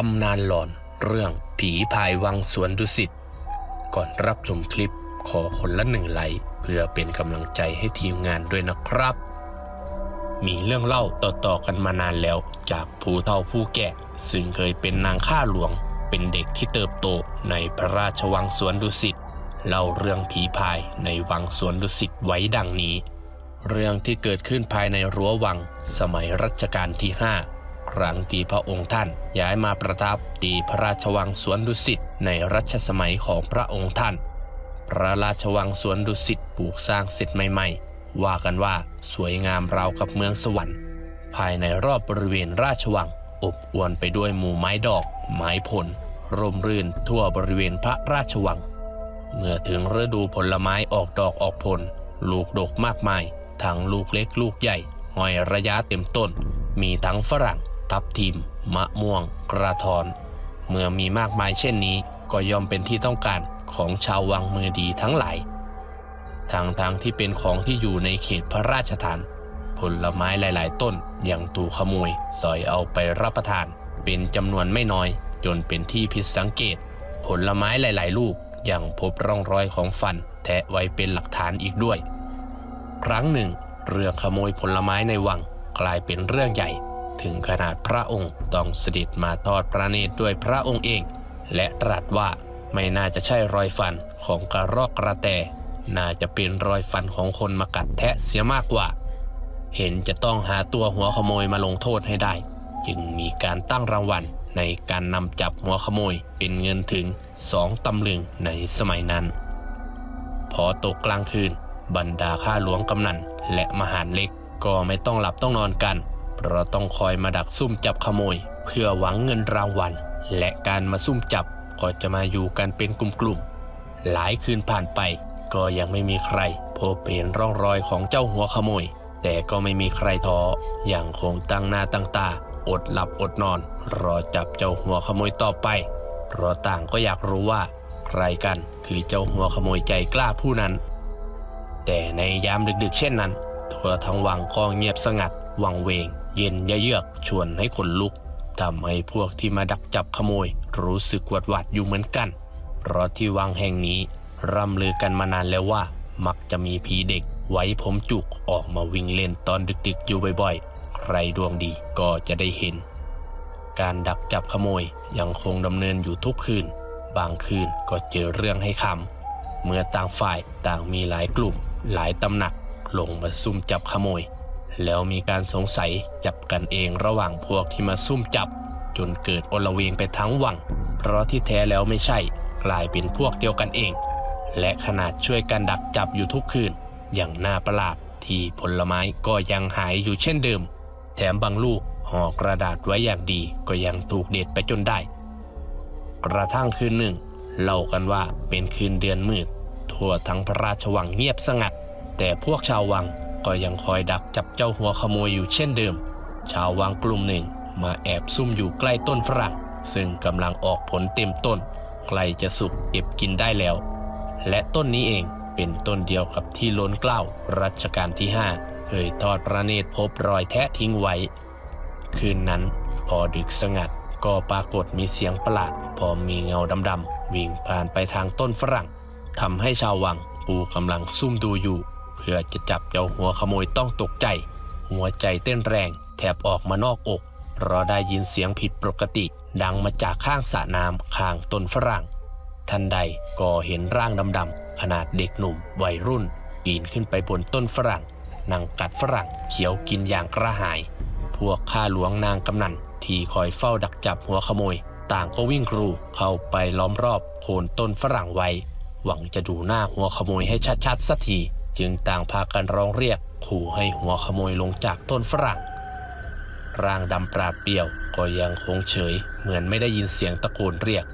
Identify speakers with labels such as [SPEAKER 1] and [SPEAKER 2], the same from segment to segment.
[SPEAKER 1] ตำนานหลอนเรื่องผีพายวังสวนดุสิต ก่อนรับชมคลิปขอคนละหนึ่งไลค์เพื่อเป็นกำลังใจให้ทีมงานด้วยนะครับ มีเรื่องเล่าต่อๆกันมานานแล้วจากผู้เฒ่าผู้แก่ ซึ่งเคยเป็นนางข้าหลวง เป็นเด็กที่เติบโตในพระราชวังสวนดุสิตเล่าเรื่องผีพายในวังสวนดุสิตไว้ดังนี้ เรื่องที่เกิดขึ้นภายในรั้ววัง สมัยรัชกาลที่ 5 ครั้งที่พระองค์ท่านย้ายมาประทับตีพระราชวังสวนดุสิตในรัชสมัยของพระองค์ท่าน พระราชวังสวนดุสิตปลูกสร้างเสร็จใหม่ ๆ ว่ากันว่าสวยงามราวกับเมืองสวรรค์ ภายในรอบบริเวณราชวัง อบอวลไปด้วยหมู่ไม้ดอก ไม้ผล ร่มรื่นทั่วบริเวณพระราชวัง เมื่อถึงฤดูผลไม้ออกดอกออกผล ลูกดกมากมาย ทั้งลูกเล็กลูกใหญ่หอยระยะเต็มต้น มีทั้งฝรั่ง ทับทิม มะม่วง กระทอน เมื่อมีมากมายเช่นนี้ ก็ย่อมเป็นที่ต้องการของชาววังมือดีทั้งหลายทางทางที่เป็นของที่อยู่ในเขตพระราชทาน ผลไม้หลาย ๆ ต้นยังถูกขโมยสอยเอาไปรับประทาน เป็นจำนวนไม่น้อย จนเป็นที่ผิดสังเกต ผลไม้หลาย ๆ ลูกยังพบร่องรอยของฟัน แทะไว้เป็นหลักฐานอีกด้วย ครั้งหนึ่ง เรื่องขโมยผลไม้ในวังกลายเป็นเรื่องใหญ่ ถึงขนาดพระองค์ต้องเสด็จมาทอดพระเนตรด้วยพระองค์เอง และตรัสว่าไม่น่าจะใช่รอยฟันของกระรอกกระแต น่าจะเป็นรอยฟันของคนมากัดแทะเสียมากกว่า เห็นจะต้องหาตัวหัวขโมยมาลงโทษให้ได้ จึงมีการตั้งรางวัลในการนำจับหัวขโมยเป็นเงินถึงสองตำลึงในสมัยนั้น พอตกกลางคืน บรรดาข้าหลวงกำนันและมหารเล็กก็ไม่ต้องหลับต้องนอนกัน เราต้องคอยมาดักซุ่มจับขโมย เพื่อหวังเงินรางวัล และการมาซุ่มจับก็จะมาอยู่กันเป็นกลุ่มๆ หลายคืนผ่านไป ก็ยังไม่มีใคร พบเห็นร่องรอยของเจ้าหัวขโมย แต่ก็ไม่มีใครท้ออย่างคงตั้งหน้าตั้งตา อดหลับอดนอน รอจับเจ้าหัวขโมยต่อไปเพราะต่างก็อยากรู้ว่า ใครกันคือเจ้าหัวขโมยใจกล้าผู้นั้น แต่ในยามดึกๆ เช่นนั้น ทั่วทั้งวังก็เงียบสงัด วังเวง เย็นยะเยือกชวนให้ขนลุกทำให้พวกที่มาดักจับขโมย รู้สึกหวาดหวาดอยู่เหมือนกัน เพราะที่วังแห่งนี้ร่ำลือกันมานานแล้วว่า มักจะมีผีเด็ก ไว้ผมจุกออกมาวิ่งเล่นตอนดึกๆ อยู่บ่อยๆ ใครดวงดีก็จะได้เห็น การดักจับขโมยยังคงดำเนินอยู่ทุกคืน บางคืนก็เจอเรื่องให้คำเมื่อต่างฝ่ายต่างมีหลายกลุ่ม หลายตำหนักลงมาซุ่มจับขโมย แล้วมีการสงสัยจับกันเองระหว่างพวกที่มาซุ่มจับ จนเกิดอลเวงไปทั้งวัง เพราะที่แท้แล้วไม่ใช่ กลายเป็นพวกเดียวกันเอง และขนาดช่วยกันดักจับอยู่ทุกคืน อย่างน่าประหลาดที่ผลไม้ก็ยังหายอยู่เช่นเดิม แถมบางลูกห่อกระดาษไว้อย่างดีก็ยังถูกเด็ดไปจนได้ กระทั่งคืนหนึ่งเล่ากันว่าเป็นคืนเดือนมืด ทั่วทั้งพระราชวังเงียบสงัด แต่พวกชาววัง ก็ยังคอยดักจับเจ้าหัวขโมยอยู่เช่นเดิม ชาววังกลุ่มหนึ่งมาแอบซุ่มอยู่ใกล้ต้นฝรั่ง ซึ่งกำลังออกผลเต็มต้น ใกล้จะสุกเก็บกินได้แล้ว และต้นนี้เองเป็นต้นเดียวกับที่ล้นเกล้ารัชกาลที่ห้าเคยทอดพระเนตรพบรอยแทะทิ้งไว้ คืนนั้นพอดึกสงัดก็ปรากฏมีเสียงประหลาด พอมีเงาดำๆวิ่งผ่านไปทางต้นฝรั่งทำให้ชาววังผู้กำลังซุ่มดูอยู่ พื่อจะจับเจ้าหัวขโมยต้องตกใจ หัวใจเต้นแรงแทบออกมานอกอกเพราะได้ยินเสียงผิดปกติ ดังมาจากข้างสระน้ำข้างต้นฝรั่ง ทันใดก็เห็นร่างดำๆขนาดเด็กหนุ่มวัยรุ่นปีนขึ้นไปบนต้นฝรั่งนั่งกัดฝรั่งเขียวกินอย่างกระหาย พวกข้าหลวงนางกำนันที่คอยเฝ้าดักจับหัวขโมย ต่างก็วิ่งกรูเข้าไปล้อมรอบโคนต้นฝรั่งไว้ หวังจะดูหน้าหัวขโมยให้ชัดๆสักที จึงต่างพากันร้องเรียกขู่ให้หัวขโมยลงจากต้นฝรั่ง ร่างดำปราดเปรียวก็ยังคงเฉย เหมือนไม่ได้ยินเสียงตะโกนเรียก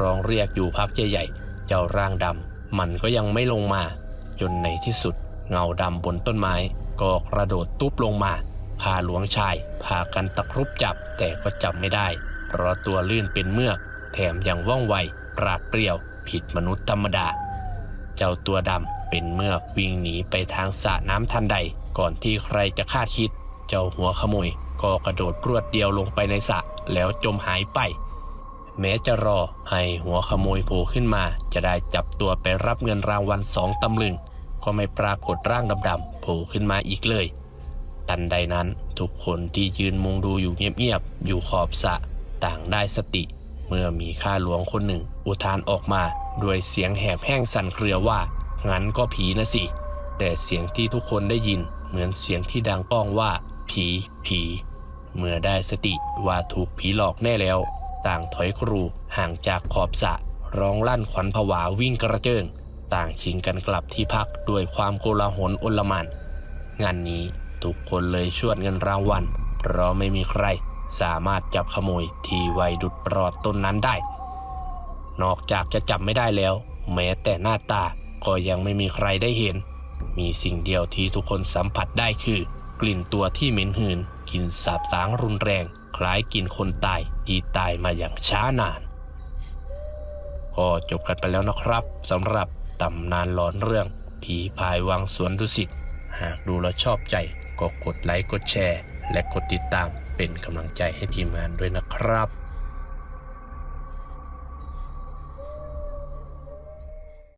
[SPEAKER 1] ร้องเรียกอยู่พักใหญ่ๆ เจ้าร่างดำมันก็ยังไม่ลงมา จนในที่สุด เงาดำบนต้นไม้ ก็กระโดดตุ๊บลงมา พาหลวงชาย พากันตะครุบจับแต่ก็จับไม่ได้ เพราะตัวลื่นเป็นเมือก แถมยังว่องไว ปราดเปรียว ผิดมนุษย์ธรรมดา เจ้าตัวดำเป็นเมือกวิ่งหนีไปทางสระน้ำทันใด ก่อนที่ใครจะคาดคิด เจ้าหัวขโมย ก็กระโดดพรวดเดียวลงไปในสระแล้วจมหายไป แม้จะรอให้หัวขโมยโผล่ขึ้นมา จะได้จับตัวไปรับเงินรางวัลสองตำลึง ก็ไม่ปรากฏร่างดำๆโผล่ขึ้นมาอีกเลยตันใดนั้นทุกคนที่ยืนมุงดูอยู่เงียบๆอยู่ขอบสระต่างได้สติ เมื่อมีข้าหลวงคนหนึ่ง อุทานออกมา ด้วยเสียงแหบแห้งสั่นเครือว่า งั้นก็ผีนะสิ แต่เสียงที่ทุกคนได้ยิน เหมือนเสียงที่ดังก้องว่า ผี ผี เมื่อได้สติว่าถูกผีหลอกแน่แล้ว ต่างถอยกรูห่างจากขอบสะร้องลั่นขวัญผวาวิ่งกระเจิง ต่างชิงกันกลับที่พักด้วยความโกลาหลโอลหมานงานนี้ทุกคนเลยชวดเงินรางวัลเพราะไม่มีใคร สามารถจับขโมยที่ไวดุดปลอดต้นนั้นได้ นอกจากจะจับไม่ได้แล้ว แม้แต่หน้าตาก็ยังไม่มีใครได้เห็น มีสิ่งเดียวที่ทุกคนสัมผัสได้คือ กลิ่นตัวที่เหม็นหืนกลิ่นสาบสางรุนแรง คล้ายกลิ่นคนตายที่ตายมาอย่างช้านาน ก็จบกันไปแล้วนะครับสำหรับตำนานหลอนเรื่อง ผีพายวังสวนดุสิตหากดูแล้วชอบใจ ก็กดไลค์กดแชร์ และกดติดตามเป็นกำลังใจให้ทีมงานด้วยนะครับ